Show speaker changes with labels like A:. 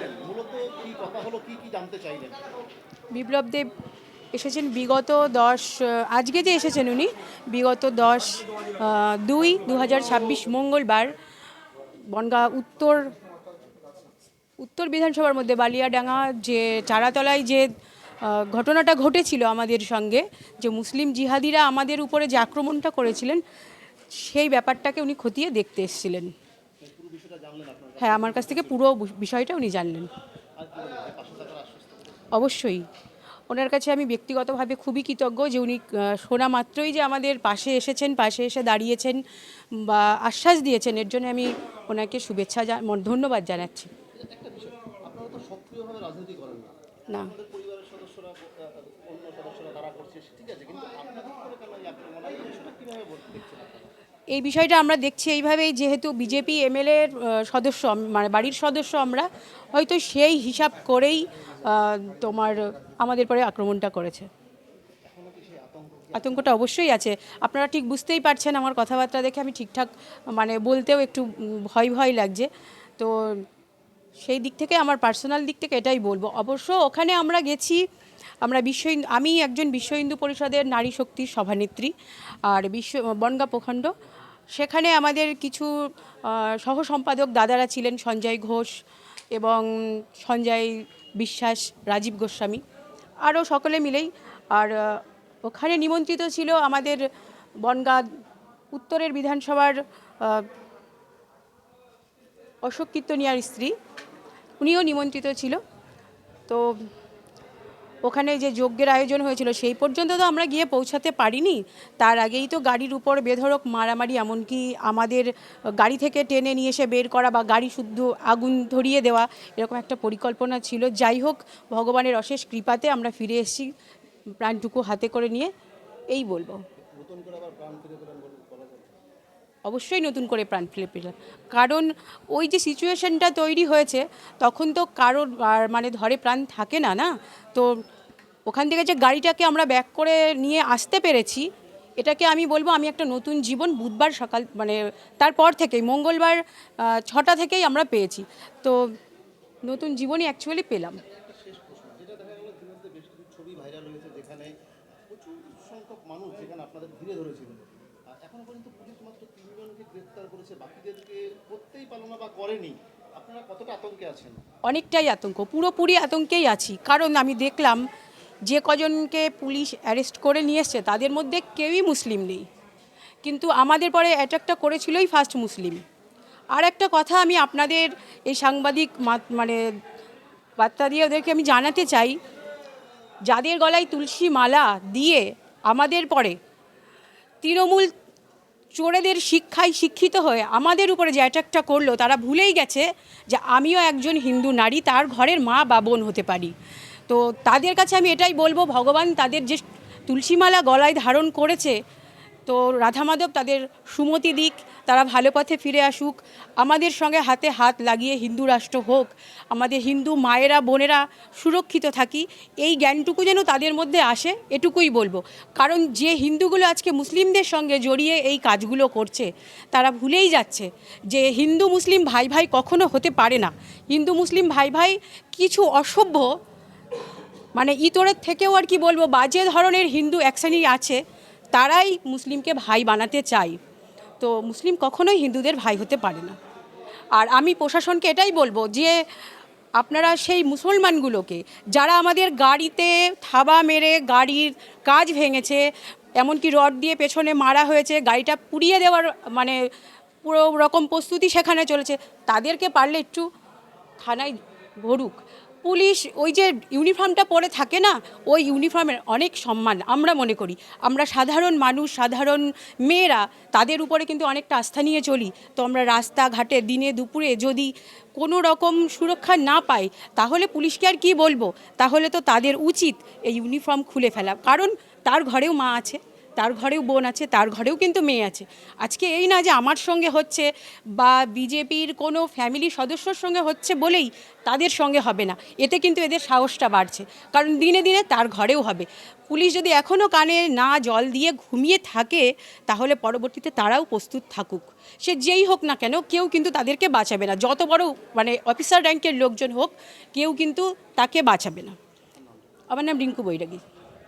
A: এলেন মূলত কি কথা হলো, কি কি জানতে চাইলেন?
B: বিপ্লব দেব এসেছেন বিগত দশ আজকে যে এসেছেন উনি, বিগত দশ দুই দু মঙ্গলবার বনগাঁ উত্তর উত্তর বিধানসভার মধ্যে বালিয়াডাঙ্গা যে চারাতলায় যে ঘটনাটা ঘটেছিল আমাদের সঙ্গে, যে মুসলিম জিহাদিরা আমাদের উপরে যে আক্রমণটা করেছিলেন, সেই ব্যাপারটাকে উনি খতিয়ে দেখতে এসেছিলেন। হ্যাঁ আমার কাছ থেকে পুরো বিষয়টা উনি জানলেন। অবশ্যই। ওনার কাছে আমি ব্যক্তিগতভাবে খুবই কৃতজ্ঞ যে উনি শোনা মাত্রই যে আমাদের পাশে এসেছেন পাশে এসে দাঁড়িয়েছেন বা আশ্বাস দিয়েছেন এর জন্য আমি ওনাকে শুভেচ্ছা ধন্যবাদ জানাচ্ছি।
A: করেন না। এই বিষয়টা
B: আমরা দেখছি এইভাবেই, যেহেতু বিজেপি এমএলএর সদস্য মানে বাড়ির সদস্য আমরা, হয়তো সেই হিসাব করেই তোমার আমাদের পরে আক্রমণটা করেছে। আতঙ্কটা অবশ্যই আছে। আপনারা ঠিক বুঝতেই পারছেন আমার কথাবার্তা দেখে, আমি ঠিকঠাক মানে বলতেও একটু ভয় ভয় লাগছে। তো সেই দিক থেকে, আমার পার্সোনাল দিক থেকে এটাই বলব। অবশ্য ওখানে আমরা গেছি, আমরা বিশ্ব আমি একজন বিশ্ব হিন্দু পরিষদের নারী শক্তির সভানেত্রী, আর বিশ্ব, বনগা প্রখণ্ড সেখানে আমাদের কিছু সহ সম্পাদক দাদারা ছিলেন সঞ্জয় ঘোষ এবং সঞ্জয় বিশ্বাস, রাজীব গোস্বামী। আরও সকলে মিলেই, আর ওখানে নিমন্ত্রিত ছিল আমাদের বনগা উত্তরের বিধানসভার অশোক কীর্তনিয়ার স্ত্রী। উনিও নিমন্ত্রিত ছিল। তো ওখানে যে যজ্ঞের আয়োজন হয়েছিল, সেই পর্যন্ত তো আমরা গিয়ে পৌঁছাতে পারিনি। তার আগেই তো গাড়ির উপর বেধড়ক মারামারি, এমনকি আমাদের গাড়ি থেকে টেনে নিয়ে এসে বের করা বা গাড়ি শুদ্ধ আগুন ধরিয়ে দেওয়া, এরকম একটা পরিকল্পনা ছিল। যাই হোক, ভগবানের অশেষ কৃপাতে আমরা ফিরে এসেছি, প্রাণটুকু হাতে করে নিয়ে, এই বলব। অবশ্যই নতুন করে প্রাণ ফিরে পেলাম। কারণ ওই যে সিচুয়েশনটা তৈরি হয়েছে, তখন তো কারোর আর মানে ধরে প্রাণ থাকে না না? তো ওখান থেকে যে গাড়িটাকে আমরা ব্যাক করে নিয়ে আসতে পেরেছি, এটাকে আমি বলব আমি একটা নতুন জীবন বুধবার সকাল মানে তারপর থেকেই, মঙ্গলবার ছটা থেকেই আমরা পেয়েছি। তো নতুন জীবনই অ্যাকচুয়ালি পেলাম।
A: মানুষ আপনাদের ধরেছিল। এখনও পর্যন্ত পুলিশ মাত্র তিনজনকে গ্রেপ্তার করেছে, বাকিদেরকে করতেই বা করেনি। আপনারা কতটা আতঙ্কে আছেন?
B: অনেকটাই আতঙ্ক, পুরোপুরি আতঙ্কেই আছি। কারণ আমি দেখলাম যে কজনকে পুলিশ অ্যারেস্ট করে নিয়ে এসছে, তাদের মধ্যে কেউই মুসলিম নেই। কিন্তু আমাদের পরে অ্যাটাকটা করেছিলই ফার্স্ট মুসলিম। আর একটা কথা আমি আপনাদের এই সাংবাদিক মানে বার্তা দিয়ে ওদেরকে আমি জানাতে চাই, যাদের গলায় তুলসী মালা দিয়ে আমাদের পরে তৃণমূল চোরেদের শিক্ষায় শিক্ষিত হয়ে আমাদের উপরে যে অ্যাটাকটা করল, তারা ভুলেই গেছে যে আমিও একজন হিন্দু নারী, তার ঘরের মা বা বোন হতে পারি। তো তাদের কাছে আমি এটাই বলব, ভগবান তাদের যে তুলসীমালা গলায় ধারণ করেছে তো রাধা মাধব তাদের সুমতি দিক, তারা ভালো পথে ফিরে আসুক। আমাদের সঙ্গে হাতে হাত লাগিয়ে হিন্দু রাষ্ট্র হোক, আমাদের হিন্দু মায়েরা, বোনেরা সুরক্ষিত থাকি, এই জ্ঞানটুকু যেন তাদের মধ্যে আসে, এটুকুই বলব। কারণ যে হিন্দুগুলো আজকে মুসলিমদের সঙ্গে জড়িয়ে এই কাজগুলো করছে, তারা ভুলেই যাচ্ছে যে হিন্দু মুসলিম ভাই ভাই কখনো হতে পারে না। হিন্দু মুসলিম ভাই ভাই কিছু অসভ্য মানে ইতরের থেকেও আর কি বলব, বাজে ধরনের হিন্দু এক আছে তারাই মুসলিমকে ভাই বানাতে চায়। তো মুসলিম কখনোই হিন্দুদের ভাই হতে পারে না। আর আমি প্রশাসনকে এটাই বলব যে, আপনারা সেই মুসলমানগুলোকে, যারা আমাদের গাড়িতে থাবা মেরে গাড়ির কাজ ভেঙেছে, এমনকি রড দিয়ে পেছনে মারা হয়েছে, গাড়িটা পুড়িয়ে দেওয়ার মানে পুরো রকম প্রস্তুতি সেখানে চলেছে, তাদেরকে পারলে একটু থানায় ভরুক। পুলিশ, ওই যে ইউনিফর্মটা পরে থাকে না, ওই ইউনিফর্মের অনেক সম্মান আমরা মনে করি। আমরা সাধারণ মানুষ, সাধারণ মেয়েরা, তাদের উপরে কিন্তু অনেকটা আস্থা নিয়ে চলি। তো আমরা রাস্তাঘাটে দিনে দুপুরে যদি কোনো রকম সুরক্ষা না পাই, তাহলে পুলিশকে আর কি বলব? তাহলে তো তাদের উচিত এই ইউনিফর্ম খুলে ফেলা। কারণ তার ঘরেও মা আছে। তার ঘরেও বোন আছে, তার ঘরেও কিন্তু মেয়ে আছে। আজকে এই না যে আমার সঙ্গে হচ্ছে বা বিজেপির কোনো ফ্যামিলি সদস্যর সঙ্গে হচ্ছে বলেই তাদের সঙ্গে হবে না। এতে কিন্তু এদের সাহসটা বাড়ছে। কারণ দিনে দিনে তার ঘরেও হবে। পুলিশ যদি এখনও কানে না জল দিয়ে ঘুমিয়ে থাকে, তাহলে পরবর্তীতে তারাও প্রস্তুত থাকুক। সে যেই হোক না কেন, কেউ কিন্তু তাদেরকে বাঁচাবে না। যত বড় মানে অফিসার র্যাঙ্কের লোকজন হোক, কেউ কিন্তু তাকে বাঁচাবে না। আমার নাম রিঙ্কু বৈরাগী।